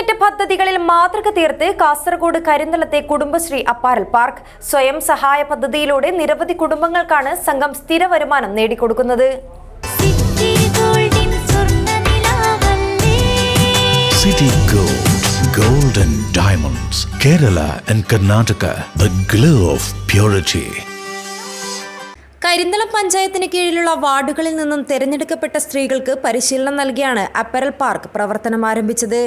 മുന്നേറ്റ പദ്ധതികളിൽ മാതൃക തീർത്ത് കാസർഗോഡ് കരിന്തളത്തെ കുടുംബശ്രീ അപ്പാരൽ പാർക്ക് സ്വയം സഹായ പദ്ധതിയിലൂടെ നിരവധി കുടുംബങ്ങൾക്കാണ് സംഘം സ്ഥിര വരുമാനം നേടിക്കൊടുക്കുന്നത്. City gold golden diamonds Kerala and Karnataka and glow of and Karinthalam പഞ്ചായത്തിന് കീഴിലുള്ള വാർഡുകളിൽ നിന്നും തിരഞ്ഞെടുക്കപ്പെട്ട സ്ത്രീകൾക്ക് പരിശീലനം നൽകിയാണ് അപ്പരൽ പാർക്ക് പ്രവർത്തനം ആരംഭിച്ചത്.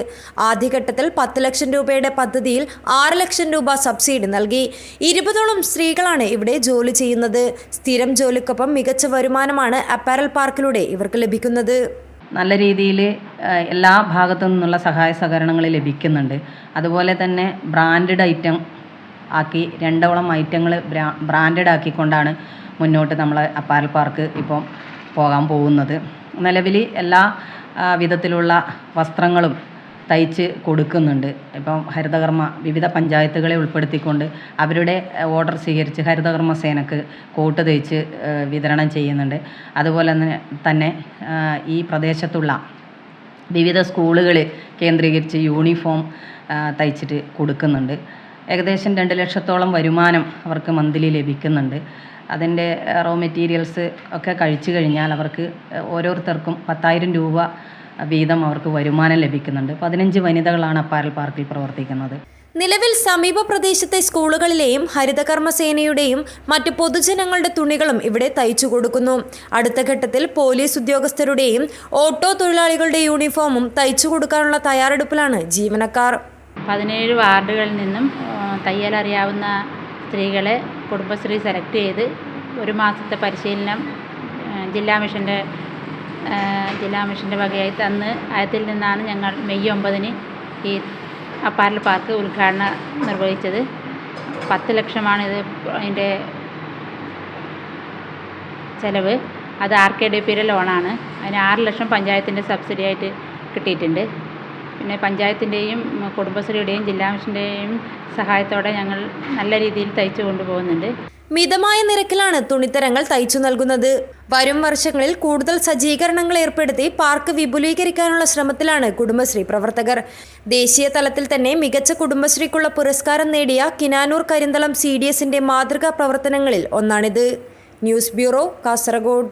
ആദ്യഘട്ടത്തിൽ പത്ത് ലക്ഷം രൂപയുടെ പദ്ധതിയിൽ ആറ് ലക്ഷം രൂപ സബ്സിഡി നൽകി. ഇരുപതോളം സ്ത്രീകളാണ് ഇവിടെ ജോലി ചെയ്യുന്നത്. സ്ഥിരം ജോലിക്കൊപ്പം മികച്ച വരുമാനമാണ് അപ്പാരൽ പാർക്കിലൂടെ ഇവർക്ക് ലഭിക്കുന്നത്. നല്ല രീതിയിൽ എല്ലാ ഭാഗത്തു നിന്നുള്ള സഹായ സഹകരണങ്ങൾ ലഭിക്കുന്നുണ്ട്. അതുപോലെ തന്നെ ബ്രാൻഡഡ് ഐറ്റം ആക്കി രണ്ടോളം ഐറ്റങ്ങൾ ബ്രാൻഡഡ് ആക്കിക്കൊണ്ടാണ് മുന്നോട്ട് നമ്മൾ അപ്പാരൽ പാർക്ക് ഇപ്പം പോകാൻ പോകുന്നത്. നിലവിൽ എല്ലാ വിധത്തിലുള്ള വസ്ത്രങ്ങളും തയ്ച്ച് കൊടുക്കുന്നുണ്ട്. ഇപ്പം ഹരിതകർമ്മ വിവിധ പഞ്ചായത്തുകളെ ഉൾപ്പെടുത്തിക്കൊണ്ട് അവരുടെ ഓർഡർ സ്വീകരിച്ച് ഹരിതകർമ്മ സേനക്ക് കോട്ട് തയ്ച്ച് വിതരണം ചെയ്യുന്നുണ്ട്. അതുപോലെ തന്നെ ഈ പ്രദേശത്തുള്ള വിവിധ സ്കൂളുകൾ കേന്ദ്രീകരിച്ച് യൂണിഫോം തയ്ച്ചിട്ട് കൊടുക്കുന്നുണ്ട്. ഏകദേശം രണ്ട് ലക്ഷത്തോളം വരുമാനം അവർക്ക് മന്ത്ലി ലഭിക്കുന്നുണ്ട്. അതിന്റെ റോ മെറ്റീരിയൽസ് ഒക്കെ കഴിച്ചു കഴിഞ്ഞാൽ അവർക്ക് ഓരോരുത്തർക്കും പത്തായിരം രൂപ വീതം അവർക്ക് വരുമാനം ലഭിക്കുന്നുണ്ട്. പതിനഞ്ച് വനിതകളാണ് അപ്പാരൽ പാർക്കിൽ പ്രവർത്തിക്കുന്നത്. നിലവിൽ സമീപ പ്രദേശത്തെ സ്കൂളുകളിലെയും ഹരിതകർമ്മസേനയുടെയും മറ്റ് പൊതുജനങ്ങളുടെ തുണികളും ഇവിടെ തയ്ച്ചു കൊടുക്കുന്നു. അടുത്ത ഘട്ടത്തിൽ പോലീസ് ഉദ്യോഗസ്ഥരുടെയും ഓട്ടോ തൊഴിലാളികളുടെ യൂണിഫോമും തയ്ച്ചു കൊടുക്കാനുള്ള തയ്യാറെടുപ്പിലാണ് ജീവനക്കാർ. പതിനേഴ് വാർഡുകളിൽ നിന്നും അറിയാവുന്ന സ്ത്രീകളെ കുടുംബശ്രീ സെലക്ട് ചെയ്ത് ഒരു മാസത്തെ പരിശീലനം ജില്ലാ മിഷന്റെ ജില്ലാ മിഷന്റെ വകയായി തന്ന് അതിൽ നിന്നാണ് ഞങ്ങൾ മെയ് ഒമ്പതിന് ഈ അപ്പാരൽ പാർക്ക് ഉദ്ഘാടനം നിർവഹിച്ചത്. പത്ത് ലക്ഷമാണ് ഇത് അതിന്റെ ചിലവ്. അത് ആർ കെ ഡി പിയുടെ ലോണാണ് അതിന് ആറ് ലക്ഷം പഞ്ചായത്തിന്റെ സബ്സിഡി ആയിട്ട് കിട്ടിയിട്ടുണ്ട്. പിന്നെ പഞ്ചായത്തിന്റെയും കുടുംബശ്രീയുടെയും ജില്ലാ മിഷന്റെയും സഹായത്തോടെ ഞങ്ങൾ നല്ല രീതിയിൽ തയ്ച്ചു കൊണ്ടുപോകുന്നുണ്ട്. മിതമായ നിരക്കിലാണ് തുണിത്തരങ്ങൾ തയ്ച്ചു നൽകുന്നത്. വരും വർഷങ്ങളിൽ കൂടുതൽ സജ്ജീകരണങ്ങൾ ഏർപ്പെടുത്തി പാർക്ക് വിപുലീകരിക്കാനുള്ള ശ്രമത്തിലാണ് കുടുംബശ്രീ പ്രവർത്തകർ. ദേശീയ തലത്തിൽ തന്നെ മികച്ച കുടുംബശ്രീക്കുള്ള പുരസ്കാരം നേടിയ കിനാനൂർ കരിന്തളം സി ഡി എസിന്റെ മാതൃകാ പ്രവർത്തനങ്ങളിൽ ഒന്നാണിത്. News bureau Kasaragod.